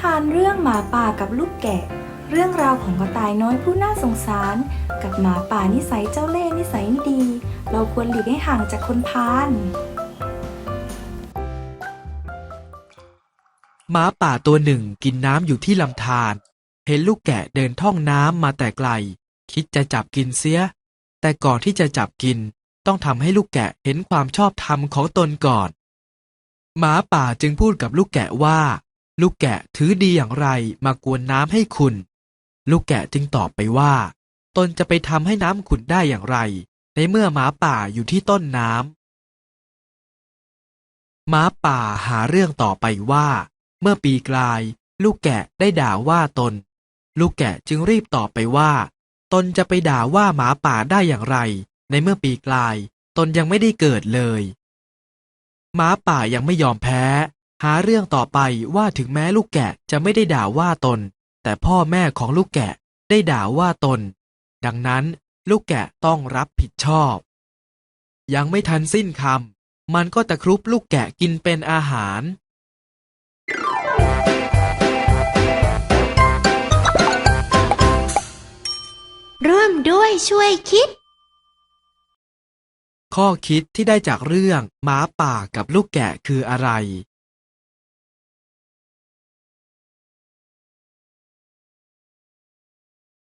ทานเรื่องหมาป่ากับลูกแกะ เรื่องราวของกระต่ายน้อยผู้น่าสงสาร กับหมาป่านิสัยเจ้าเล่ห์นิสัยไม่ดี เราควรหลีกให้ห่างจากคนพาลหมาป่าตัวหนึ่งกินน้ำอยู่ที่ลำธารเห็นลูกแกะเดินท่องน้ำมาแต่ไกล คิดจะจับกินเสีย แต่ก่อนที่จะจับกิน ต้องทำให้ลูกแกะเห็นความชอบธรรมของตนก่อน หมาป่าจึงพูดกับลูกแกะว่า ลูกแกะถือดีอย่างไรมากวนน้ำให้คุณ ลูกแกะจึงตอบไปว่า ตนจะไปทำให้น้ำขุ่นได้อย่างไร ในเมื่อหมาป่าอยู่ที่ต้นน้ำหมาป่าหาเรื่องต่อไปว่า เมื่อปีกลาย ลูกแกะได้ด่าว่าตน ลูกแกะจึงรีบตอบไปว่า ตนจะไปด่าว่าหมาป่าได้อย่างไร ในเมื่อปีกลาย ตนยังไม่ได้เกิดเลยหมาป่ายังไม่ยอมแพ้ หาเรื่องต่อไปว่าถึงแม้ลูกแกะจะไม่ได้ด่าว่าตน แต่พ่อแม่ของลูกแกะได้ด่าว่าตน ดังนั้นลูกแกะต้องรับผิดชอบ ยังไม่ทันสิ้นคำมันก็ตะครุบลูกแกะกินเป็นอาหาร ร่วมด้วยช่วยคิด ข้อคิดที่ได้จากเรื่องหมาป่ากับลูกแกะคืออะไร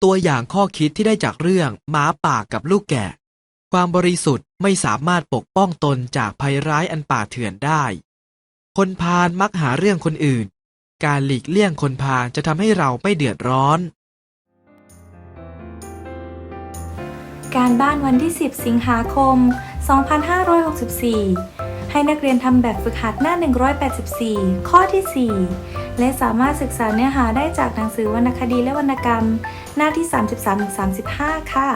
ตัวอย่างข้อคิดที่ได้จากเรื่องหมาป่ากับลูกแกะ ความบริสุทธิ์ไม่สามารถปกป้องตนจากภัยร้ายอันป่าเถื่อนได้ คนพาลมักหาเรื่องคนอื่น การหลีกเลี่ยงคนพาลจะทำให้เราไม่เดือดร้อน การบ้านวันที่ 10 สิงหาคม 2564 ให้นักเรียนทำแบบฝึกหัดหน้า 184 ข้อที่ 4 และสามารถศึกษาเนื้อหาได้จากหนังสือวรรณคดีและวรรณกรรม หน้าที่ 33-35 ค่ะ